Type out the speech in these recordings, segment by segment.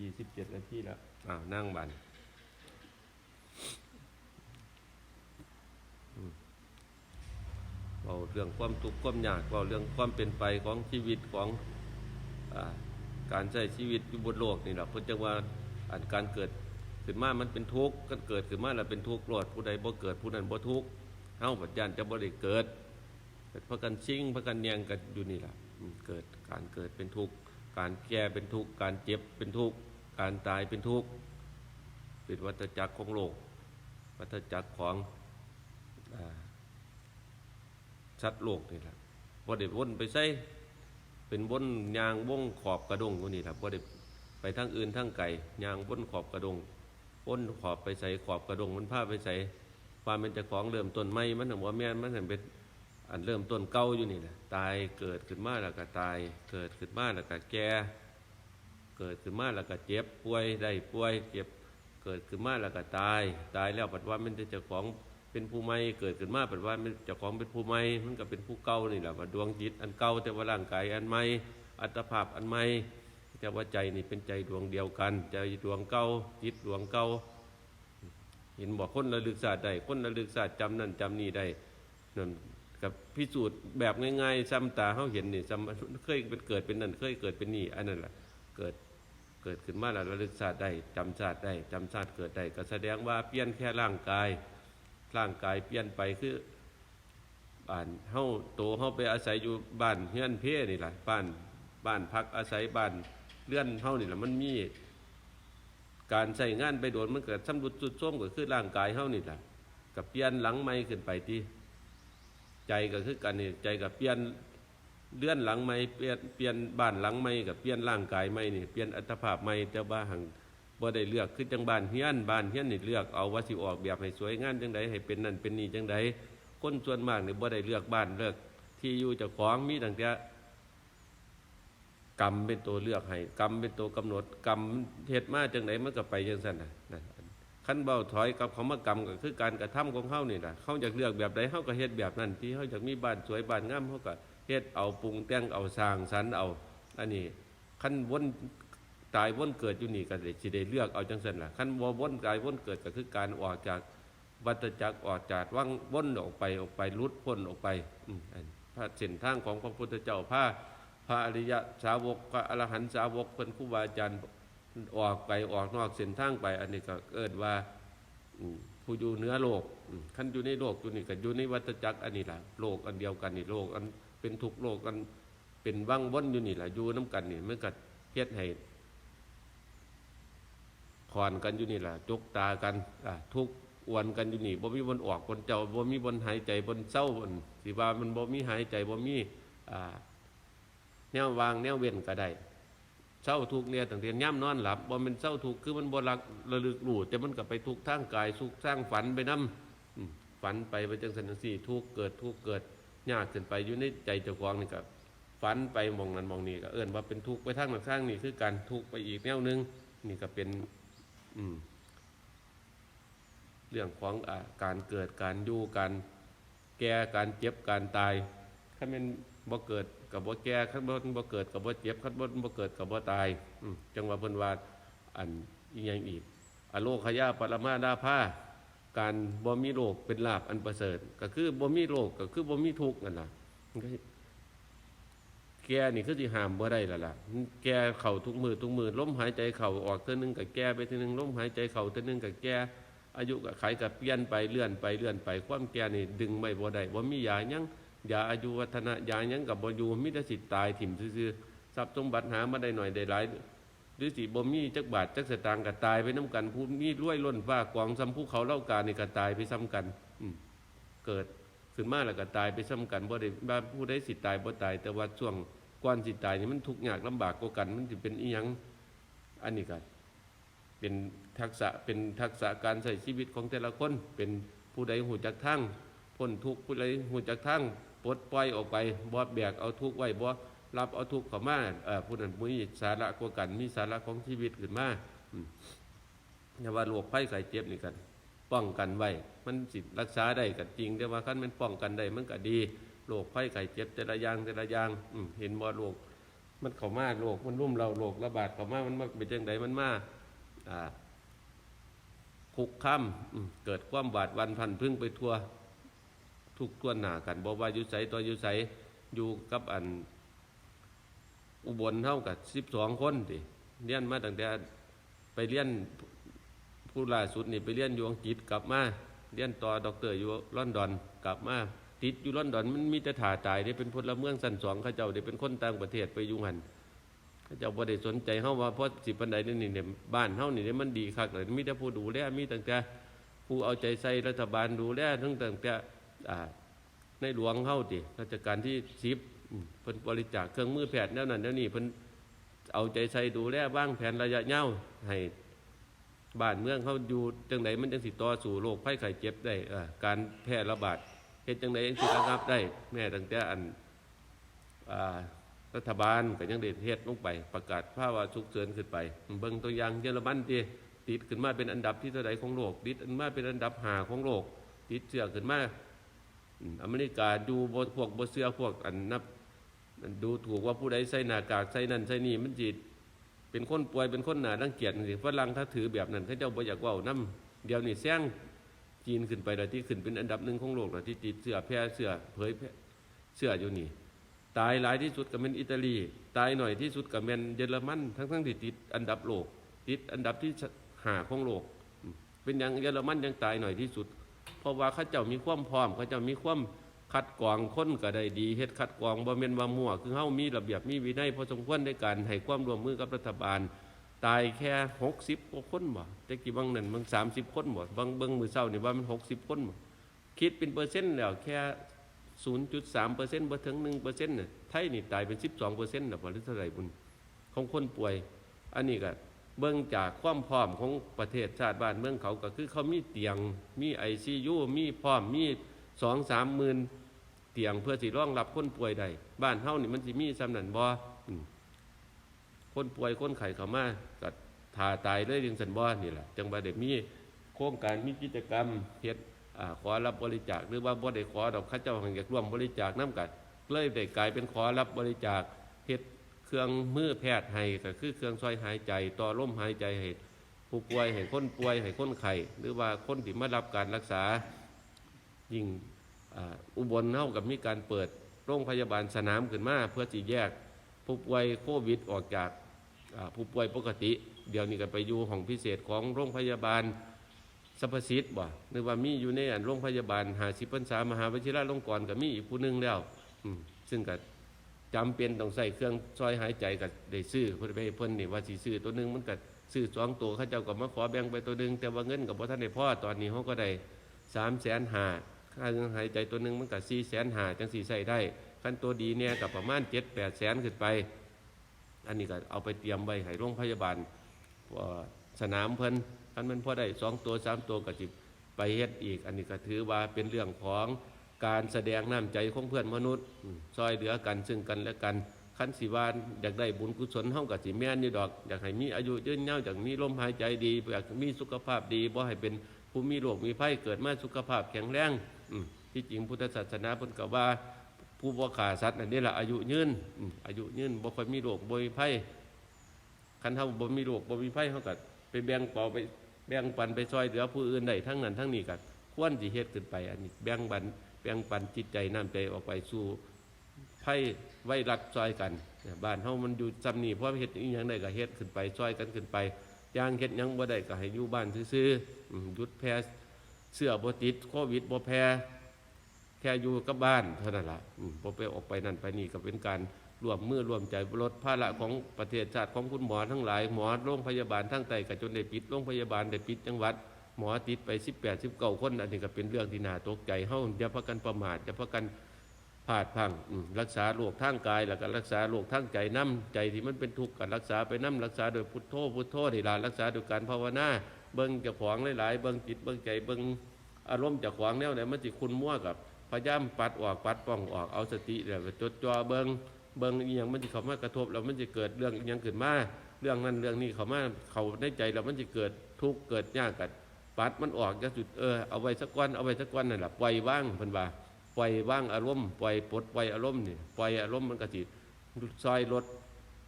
ยี่สิบเจ็ดนาทีแล้วอ้าวนั่งบันเราเรื่องความทุกข์ความยากเราเรื่องความเป็นไปของชีวิตของอการใช้ชีวิตอยู่บนโลกนี่แหละเพราะจังว่าอันการเกิดขึ้นมามันเป็นทุกข์กันเกิดขึ้นมาแล้วเป็นทุกข์โลดผู้ใดบ่เกิดผู้นั้นบ่ทุกข์เฮาปัจจัยจะบ่ได้เกิดเพราะกันชิงเพราะกันแยงกันอยู่นี่แหละเกิดการเกิดเป็นทุกข์ การแก่เป็นทุกข์ การเจ็บเป็นทุกข์ การตายเป็นทุกข์ เป็นวัฏจักรของโลก วัฏจักรของอาสัตว์โลกนี่แหละพอเด็วนไปใส่เป็นวนยางวงขอบกระดงตัวนี้แหละพอเด็ไปทั้งอื่นทั้งไก่ยางวนขอบกระดงวนขอบไปใส่ขอบกระดงมันผ้าไปใส่ความเป็นเจ้าของเริ่มต้นไม่มันหัวแม่นมันถึงเป็น อันเริ่มต้นเก่าอยู่นี่แหละตายเกิดขึ้นมาแล้วก็ตาย เกิดขึ้นมาแล้วก็แก่เกิดขึ้นมาแล้วก็เจ็บป่วยได้ป่วยเจ็บเกิดขึ้นมาแล้วก็ตาย ตายแล้วปัจจุบันมันจะเจ้าของเป็นผู้ใหม่เกิดขึ้นมาปัจจุบันมันเจ้าของเป็นผู้ใหม่มันก็เป็นผู้เก่านี่แหละว่าดวงจิตอันเก่าแต่ว่าร่างกายอันใหม่อัตภาพอันใหม่แต่ว่าใจนี่เป็นใจดวงเดียวกัน ใจดวงเก่าจิตดวงเก่าเห็นบอกคนระลึกศาสตร์ได้คนระลึกศาสตร์จำนั่นจำนี่ได้นั่น กับพิสูจน์แบบง่ายๆซ้ำตาเขาเห็นนี่ซ้ำเคยเป็นเกิดเป็นนั่นเคยเกิดเป็นนี่อันนั้นแหละเกิดเกิดขึ้นมาแล้วระลึกศาสตร์ได้จำศาสตร์ได้จำศาสตร์เกิดได้ก็แสดงว่าเปลี่ยนแค่ร่างกายร่างกายเปลี่ยนไปคือบ้านเฮาโตเฮาไปอาศัยอยู่บ้านเฮือนเพนี่แหละบ้านบ้านพักอาศัยบ้านเลื่อนเฮานี่แหละมันมี การใช้งานไปโดนมันเกิดสำรุดสุดโทรมก็คือร่างกายเฮานี่แหละกับเปลี่ยนหลังไม่ขึ้นไปที่ ใจก็คือกันนี่ใจกับเปลี่ยนเลื่อนหลังไม่เปลี่ยนเปลี่ยนบ้านหลังไม่กับเปลี่ยนร่างกายไม่นี่เปลี่ยนอัตภาพไม่แต่ว่าหังบ่ได้เลือกคือจังบ้านเฮียนบ้านเฮียนนี่เลือกเอาว่าสิออกแบบให้สวยงามจังใดให้เป็นนั่นเป็นนี่จังใดคนส่วนมากนี่บ่ได้เลือกบ้านเลือก ที่อยู่เจ้าของมีตั้งแต่กรรมเป็นตัวเลือกให้กรรมเป็นตัวกำหนดกรรมเฮ็ดมาจังไดมันก็ไปจังซั่นนะ นั่นเบาถอยกับคำว่ากรรมก็คือการกระทำของเฮานี่ล่ะเฮาอยากเลือกแบบใดเฮาก็เฮ็ดแบบนั้น ที่เฮาอยากมีบ้านสวยบ้านงามเฮาก็เฮ็ดเอาปรุงแต่งเอาสร้างสรร์เอาอันนี้ขั้นวนตายวนเกิดอยู่นี่ก็ได้สิได้เลือกเอาจังซั่นล่ะขั้นบ่วนตายวนเกิดก็คือการออกจากวัฏจักรออกจากวังวนออกไปออกไปลุดพ้นออกไปอืมอันพระเส้นทางของพระพุทธเจ้าพระพระอริยสาวกพระอรหันตสาวกเพิ่นครูบาอาจารย์ ออกไปออกนอกเส้นทางไป อันนี้ก็เอิ้นว่าผู้อยู่เหนือโลกขั้นอยู่ในโลกอยู่นี่ก็อยู่ในวัฏจักรอันนี้ล่ะโลกอันเดียวกันนี่โลกอันเป็นทุกโลกกันเป็นว่างว่นอยู่นี่แหละอยู่น้ำกันนี่เมันก็เฮ็ดให้ขอนกันอยู่นี่แหละจกตากันอะทุกอวนกันอยู่นี่บ่มีบนออกบนเจ้าบ่มีบนหายใจบนเศร้าบนสิว่ามันบ่มีหายใจบ่มีอ่าแนววางแนวเว้นก็ได้ เศร้าทุกเนี่ยตั้งแต่ย่ำนอนหลับบ่เป็นเศร้าทุกคือมันบ่รักระลึกรู้แต่มันก็ไปทุกทางกายสุขสร้างฝันไปนํฝันไปไปจังสันสี่ทุกเกิดทุกเกิดยากขึ้นไปอยู่ในใจเจ้าของนี่ก็ฝันไปมองนั้นมองนี่ก็เอื้นว่าเป็นทุกไปทางนั้นทางนี่คือการทุกไปอีกแนวหนึงนี่ก็เป็น อืม เรื่องของอาการเกิดการอยู่การแก่การเจ็บการตาย ถ้ามันบ่เกิด กับบ่แก่ขั้นบ่บ่เกิดกับบ่เจ็บขั้นบ่บ่เกิดกับบ่ตายจังหว่าเพิ่นว่าอันอีหยังอีกอโลคยาปรมาดาภาการบ่มีโรคเป็นลาภอันประเสริฐ ก็คือบ่มีโรคก็คือบ่มีทุกข์นั่นล่ะแก่นี่คือสิห้ามบ่ได้ล้วล่ะแก่เข้าทุกมือทุกมือล้มหายใจเข้าออกเทื่อนึงก็แก่ไปเทื่อนึงล้มหายใจเข้าเทื่อนึงก็แก่อายุก็ไขก็เปลี่ยนไปเลื่อนไปเลื่อนไปความแก่นี่ดึงไว้บ่ได้บ่มียายัง ยาอายุวัฒนะยายังก็บ่อยู่มีแต่สิตายถิ่มซื่อๆทรัพย์สมบัติหามาได้หน่อยได้หลายหรือสิบ่มีจักบาทจักสตางค์ก็ตายไปน้ำกันผู้มีรวยล้นฟ้ากองซ้ำภูเขาเล่ากานี่ก็ตายไปซ้ำกันอืเกิดขึ้นมาแล้วก็ตายไปซ้ำกันบ่ได้ว่าผู้ใดสิตายบ่ตาย แต่ว่าช่วงก่อนสิตายนี่มันทุกข์ยากลำบากกว่ากัน มันสิเป็นอีหยังอันนี้ก็เป็นทักษะเป็นทักษะการใช้ชีวิตของแต่ละคนเป็นผู้ใดหูจักทั้งพ้นทุกข์ผู้ใดหูจักทั้ง ปลดปล่อยออกไปบ่แบกเอาทุกข์ไว้บ่รับเอาทุกข์เข้ามาเอ่อผู้นั้นมีสาระกว่ากันมีสาระของชีวิตขึ้นมาอย่าว่าโรคภัยไข้เจ็บนี่กัน ป้องกันไว้ มันสิรักษาได้กันจริงแต่ว่าคันมันป้องกันได้มันก็ดีโรคภัยไข้เจ็บแต่ละอย่างแต่ละอย่างเห็นบ่โรคมันเข้ามาโรคมันรุ่มเราโรคระบาดเข้ามามันมาเป็นจังไดมันมาอ่าคุกค่ำเกิดความบาดวันพันพึ่งไปทั่ว ทุกทั่วหน้ากันบอกว่าอยู่ไสตัวอยู่ไสอยู่กับอันอุบลเท่ากับสิบสองคนดิเรียนมาตั้งแต่ไปเรียนผู้ล่าสุดนี่ไปเรียนอยู่อังกฤษกลับมาเรียนต่อด็อกเตอร์อยู่ลอนดอนกลับมาติดอยู่ลอนดอนมันมีแต่ถ่าตายได้เป็นพลเมืองสันสองเขาเจ้าได้เป็นคนต่างประเทศไปยู่หันเขาเจ้าบ่ได้สนใจเฮาว่าเพราะสิปันใดนี่นี่เนี่ยบ้านเฮานี่เนี่ยมันดีคักเลยมีแต่ผู้ดูแลมีตั้งแต่ผู้เอาใจใส่รัฐบาลดูแลทั้งตั้งแต่ ในหลวงเข้าติราชการที่สิบเพิ่นบริจาคเครื่องมือแพทย์แนวนั้นแนวนี้เพิ่นเอาใจใส่ดูแลบ้างแผนระยะยาวให้บ้านเมืองเขาอยู่จังไดมันจังสิต่อสู่โรคภัยไข้เจ็บได้การแพร่ระบาดเฮ็ดจังไดจังสิระงับได้ แม้ตั้งแต่อันอรัฐบาลก็ยังได้เฮ็ดลงไป ประกาศภาวะฉุกเฉินขึ้นไป เบิ่งตัวอย่างเยอรมันติติดขึ้นมาเป็นอันดับที่เท่าใดของโลกติดขึ้นมาเป็นอันดับหาของโลกติดเชื้อขึ้นมา อเมริกาดูพวกบเสือพวกอันนับดูถูกว่าผู้ใดใส่หน้ากากใส่นั่นใส่นี่มันจิตเป็นคนป่วยเป็นคนหนาดังเกียจสิฝรั่งถ้าถือแบบนั้นเขาเจ้าบ่อยากว่าน้ำเดี๋ยวนี้แซงจีนขึ้นไปแล้วที่ขึ้นเป็นอันดับหนึ่งของโลกแล้วที่ติดเสื้อแพร่เสื้อเผยแพร่เสื้ออยู่นี่ตายหลายที่สุดก็เป็นอิตาลี ตายหน่อยที่สุดก็เป็นเยอรมันทั้งทั้งที่ติดอันดับโลก ติดอันดับที่หาของโลก เป็นอย่างเยอรมันยังตายหน่อยที่สุด ราะว่าเขาเจ้ามีความพร้อมเขาเจ้ามีความคัดกรองคนก็ได้ดีเฮ็ดคัดกรองบ่แม่นว่ามั่วคือเฮามีระเบียบมีวินัยพอสมควรในการให้ความร่วมมือกับรัฐบาล ตายแค่60กว่าคนบ่แต่กี่บางนั้นบาง30 คนบ่บางเบิ่งมื้อเช้านี่ว่ามัน 60 คนบ่คิดเป็นเปอร์เซ็นต์แล้วแค่ 0.3%บ่ถึง1%น่ะไทยนี่ตายเป็น 12%น่ะบ่หรือเท่าไหร่บุญของคนป่วย อันนี้ก็ เบิ่งจากความพร้อมของประเทศชาติบ้านเมืองเขาก็คือเขามีเตียงมีไอซียูมีพร้อมมีสองสามหมื่นเตียงเพื่อสิรองรับคนป่วยได้บ้านเฮานี่มันสิมีสำนันบ่อคนป่วยคนไข้เขามาก็ทาตายเลยจังสันบ่นี่แหละจังบ่ได้มีโครงการมีกิจกรรมเฮ็ดอ่าขอรับบริจาคหรือว่าบ่ได้ขอดอกข้าเจ้าอยากร่วมบริจาคนํกันเลยได้กลายเป็นขอรับบริจาคเฮ็ด เครื่องมือแพทย์ให้ก็คือเครื่องช่วยหายใจต่อลมหายใจให้ผู้ป่วยให้คนป่วยให้คนไข้หรือว่าคนที่มารับการรักษา ยิ่งอุบลเท่ากับมีการเปิดโรงพยาบาลสนามขึ้นมาเพื่อที่แยกผู้ป่วยโควิดออกจากผู้ป่วยปกติ เดี๋ยวนี้ก็ไปอยู่ห้องพิเศษของโรงพยาบาลสรรพสิทธิ์บ่หรือว่ามีอยู่ในอันโรงพยาบาลหาสิปัญษามหาวิทยาลัยลงกรณ์ก็มีอีกผู้หนึงแล้วซึ่งก็ จำเป็นต้องใส่เครื่องช่วยหายใจกับได้ซื้อเพิ่นไปเพิ่นนี่ว่าสิซื้อตัวหนึงมันก็ซื้อสองตัวเขาเจ้าก็มาขอแบ่งไปตัวหนึงแต่ว่าเงินกับบ่ทันได้พอตอนนี้เขาก็ได้สามแสนหาค่าเครื่องหายใจตัวหนึงมันก็สี่แสนหาจังสี่ใส่ได้คันตัวดีเนี่ยกับประมาณเจ็ดแปดแสนขึ้นไป อันนี้ก็เอาไปเตรียมไว้ให้โรงพยาบาลสนามเพิ่นคันมันพ่อได้สองตัวสามตัวก็จิไปเฮ็ดอีก อันนี้ก็ถือว่าเป็นเรื่องของ การแสดงน้ำใจของเพื่อนมนุษย์ซอยเหลือกันซึ่งกันและกันคันสิวานอยากได้บุญกุศลเฮากับสิแม่นอยู่ดอก อยากให้มีอายุยืนยาวอยากมีลมหายใจดีอยากมีสุขภาพดีบ่ให้เป็นผู้มีโรคมีภัยเกิดมาสุขภาพแข็งแรงที่จริงพุทธศาสนาพิ่นก็ว่า ผู้บ่ขาสัตว์อันนี้แหละอายุยืนอายุยืนบ่ค่อยมีโรคบ่มีภัยคันเฮาบ่มีโรคบ่มีภัยเฮาก็ไปแบ่งเปาไปแบ่งปันไปซอยเหลือผู้อื่นได้ทั้งนั้นทั้งนี้ก็ควรสิเฮ็ดขึ้นไป อันนี้แบ่งปัน บ่งปันจิตใจน้ำใจออกไปสู่ไพ่ไว้รักซอยกันบ้านเฮามันอยู่จำนี่เพราะเฮ็ดอีหยังได้ก็เฮ็ดขึ้นไปซอยกันขึ้นไปย่างเฮ็ดยังบ่ได้ก็ให้อยู่บ้านซื่อๆหยุดแพ้เสื้อบ่ติดโควิดบ่แพ้แค่อยู่กับบ้านเท่านั้นล่ะอืมบ่ไปออกไปนั่นไปนี่ก็เป็นการรวมมือรวมใจลดภาระของประเทศชาติของคุณหมอทั้งหลายหมอโรงพยาบาลทั้งไตก็จนได้ปิดโรงพยาบาลได้ปิดจังหวัด หมอติดไป 18 19คนอันนี้ก็เป็นเรื่องที่น่าตกใจเฮาอย่าพักกันประมาทอย่าพักกันพลาดพังรักษาโรคทางกาย แล้วก็รักษาโรคทางใจน้ำใจที่มันเป็นทุกข์ก็รักษาไปน้ำรักษาโดยพุทโธพุทโธนี่ล่ะรักษาโดยการภาวนาเบิ่งจ้าของหลายๆเบิ่งจิตเบิ่งใจเบิ่งอารมณ์จ้าของแนวไหนมันสิคุณมั่วกับพยายามปัดออกปัดป้องออกเอาสติแล้วจดจ่อเบิ่งเบิ่งอีหยังมันสิเข้ามากระทบแล้วมันจะเกิดเรื่องอีหยังขึ้นมาเรื่องนั้นเรื่องนี้เข้ามาเขาในใจแล้วมันจะเกิดทุกข์เกิดยากกัน ปัดมันออกจากจุดเออเอาไว้สักวันเอาไว้สักวันนั่นแหละปล่อยว่างเพิ่นว่าปล่อยว่างอารมณ์ปล่อยปลดปล่อยอารมณ์นี่ปล่อยอารมณ์มันก็สิซอยลด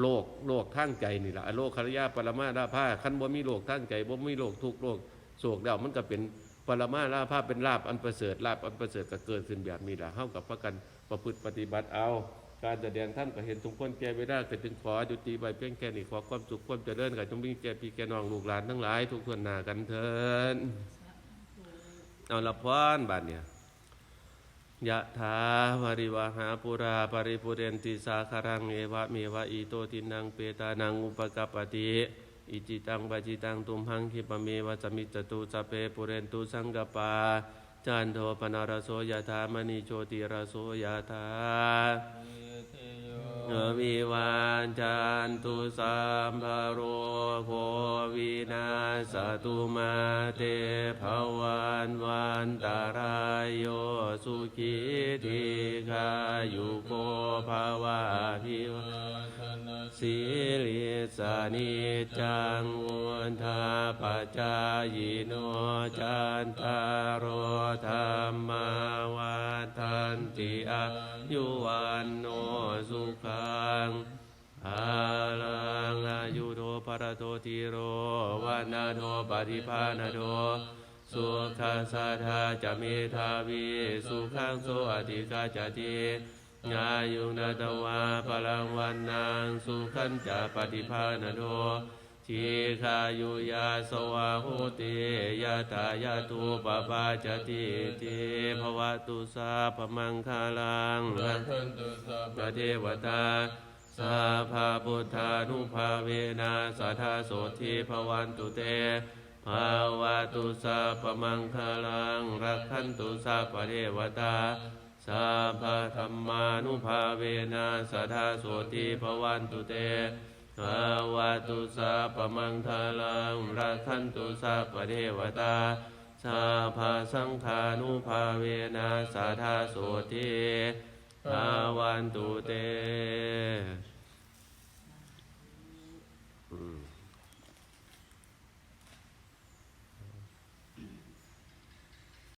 โรคโรคทางใจนี่แหละโรคคารยาปรมาราภาคันบ่มีโรคทางใจบ่มีโรคทุกโรคโศกแล้วมันก็เป็นปรมาราภาเป็นลาบอันประเสริฐลาบอันประเสริฐก็เกิดขึ้นแบบนี้แหละเฮากับพระกันประพฤติปฏิบัติเอา การแสดงท่านก็เห็นสมควรแก่เวลาก็จึงขอจุติไว้เพียงแค่นี้ขอความสุขความเจริญกับจงมีแก่พี่แก่น้องลูกหลานทั้งหลาย ทุกคนหนากันเถิดเอาละพรบาดเนี่ยยะถาวริวหาปุราปริปุเรนติสาคารังเอวะเมวะอิโตตินังเปตานังอุปกปติอิจิตังปจิตังตุมหังคิปเมวะสมิจตุสเพปุเรนตุสังกปาจันโทปนารโสยะถามณีโชติรโสยะถา วิวานจันตุสัมภโรโควินาสตุมาเตภวันวันตารายโยสุขีติกายุโกภาวะพิวา สิลิสานิจังวุธาปจายโนจันตารโรธรรมาวันทันติอายุวันโนสุขังอาลังอายุโทปรโตติโรวันาโทปฏิภาณโทสุขัสสะทาจะเมทาวีสุขังโสอธิกาจติ ญายุนาตวาพลังวันนางสุขันจะปฏิภาณโททีขายุยาสวาโหติยาตายาตุปปาจติติภวตุสาพมังคาลังรักขันตุสัพระเทวตาสาภาพุทธานุภาเวนะสัทธาโสทีภวันตุเตภาวะตุสัพมังคลังรักขันตุสัพพะเทวตาาภาธรรมานุภาเวนะสัทธาโสตีภวันตุเตภาวะตุสัพพมังทาลังรักขันตุสัพพเทวตาสาภาสังฆานุภาเวนะสัทธาโสตีภาวันตุเต